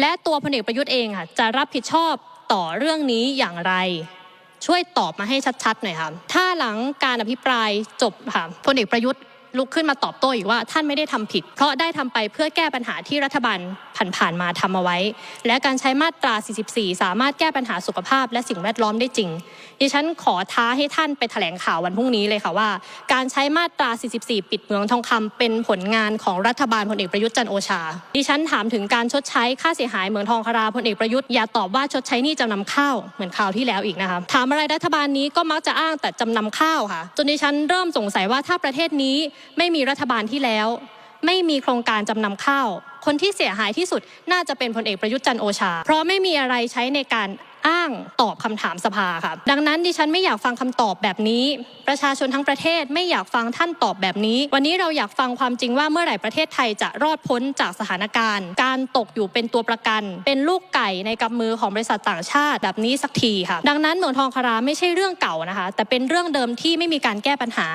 และตัวพลเอกประยุทธ์เองค่ะจะรับผิดชอบต่อเรื่องนี้อย่างไร ช่วยตอบมาให้ชัดๆหน่อยค่ะถ้าหลังการอภิปรายจบค่ะพลเอกประยุทธ์ ลุกขึ้นมาตอบโต้อีกว่าท่านไม่ได้ทำผิด เพราะได้ทำไปเพื่อแก้ปัญหาที่รัฐบาลผ่านๆมาทำเอาไว้ และการใช้มาตรา 44 สามารถแก้ปัญหาสุขภาพและสิ่งแวดล้อมได้จริง ดิฉันขอท้าให้ท่านไปแถลงข่าววันพรุ่งนี้เลยค่ะว่า การใช้มาตรา 44 ปิดเมืองทองคำเป็นผลงานของรัฐบาลพลเอกประยุทธ์จันโอชา ดิฉันถามถึงการชดใช้ค่าเสียหายเหมืองทองคาราพลเอกประยุทธ์อย่าตอบว่าชดใช้หนี้จำนำข้าวเหมือนคราวที่แล้วอีกนะคะถามอะไรรัฐบาลนี้ก็มักจะอ้างแต่จำนำข้าวค่ะจนดิฉันเริ่มสงสัยว่าถ้าประเทศนี้ไม่มีรัฐบาลที่แล้ว ไม่มีโครงการจำนำข้าว คนที่เสียหายที่สุดน่าจะเป็นพลเอกประยุทธ์จันโอชา เพราะไม่มีอะไรใช้ในการ อ้างตอบคำถามสภาค่ะ ดังนั้นดิฉันไม่อยากฟังคำตอบแบบนี้ ประชาชนทั้งประเทศไม่อยากฟังท่านตอบแบบนี้ วันนี้เราอยากฟังความจริงว่าเมื่อไหร่ประเทศไทยจะรอดพ้นจากสถานการณ์ การตกอยู่เป็นตัวประกัน เป็นลูกไก่ในกำมือของบริษัทต่างชาติแบบนี้สักทีค่ะ ดังนั้นเหมืองทองคาราไม่ใช่เรื่องเก่านะคะ แต่เป็นเรื่องเดิมที่ไม่มีการแก้ปัญหา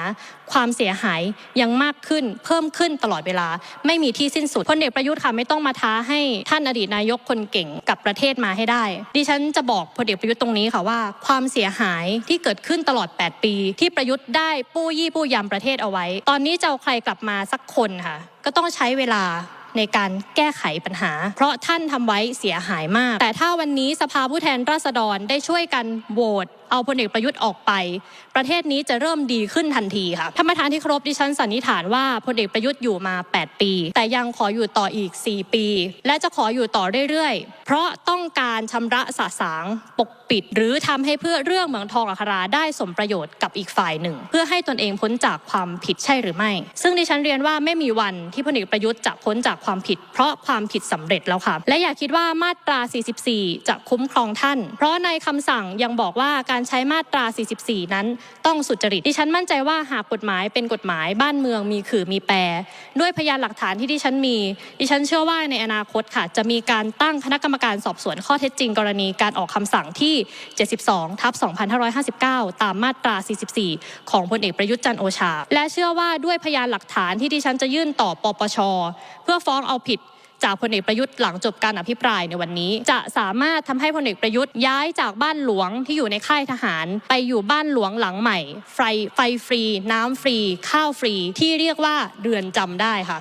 ความเสียหายยังมากขึ้น เพิ่มขึ้นตลอดเวลา ไม่มีที่สิ้นสุดพลเอกประยุทธ์ค่ะไม่ต้องมาท้าให้ท่านอดีตนายกคนเก่งกับประเทศมาให้ได้ ดิฉันจะบอกพลเอกประยุทธ์ตรงนี้ค่ะว่า ความเสียหายที่เกิดขึ้นตลอด 8 ปี ที่ประยุทธ์ได้ปู้ยี่ปู้ยำประเทศเอาไว้ ตอนนี้จะเอาใครกลับมาสักคนค่ะ ก็ต้องใช้เวลา ในการแก้ไขปัญหา เพราะท่านทำไว้เสียหายมาก แต่ถ้าวันนี้สภาผู้แทนราษฎรได้ช่วยกันโหวตเอาพลเอกประยุทธ์ออกไป ประเทศนี้จะเริ่มดีขึ้นทันทีค่ะท่านประธานที่เคารพดิฉันสันนิษฐานว่าพลเอกประยุทธ์อยู่มา 8 ปี แต่ยังขออยู่ต่ออีก 4 ปี และจะขออยู่ต่อเรื่อยๆ เพราะต้องการชำระสะสางปกปิด หรือทำให้เพื่อเรื่องเมืองทองอัคราได้สมประโยชน์กับอีกฝ่ายหนึ่ง เพื่อให้ตนเองพ้นจากความผิดใช่หรือไม่ ซึ่งดิฉันเรียนว่าไม่มีวันที่พลเอกประยุทธ์จะพ้นจากความผิด เพราะความผิดสำเร็จแล้วค่ะ และอย่าคิดว่ามาตรา 44 จะคุ้มครองท่าน เพราะในคำสั่งยังบอกว่าการใช้มาตรา 44 นั้น ต้องสุจริต ดิฉันมั่นใจว่าหากกฎหมายเป็นกฎหมายบ้านเมืองมีขื่อมีแปร ด้วยพยานหลักฐานที่ดิฉันมี ดิฉันเชื่อว่าในอนาคตค่ะ จะมีการตั้งคณะกรรมการสอบสวนข้อเท็จจริง กรณีการออกคำสั่งที่ 72 ทับ 2559 ตามมาตรา 44 ของพลเอกประยุทธ์จันโอชา และเชื่อว่าด้วยพยานหลักฐานที่ดิฉันจะยื่นต่อปปช เพื่อฟ้อง้องเอาผิดจากพลเอกประยุทธ์หลังจบการอภิปรายในวันนี้ จะสามารถทำให้พลเอกประยุทธ์ย้ายจากบ้านหลวงที่อยู่ในค่ายทหาร ไปอยู่บ้านหลวงหลังใหม่ ไฟไฟฟรี น้ำฟรี ข้าวฟรี ที่เรียกว่าเรือนจำได้ค่ะ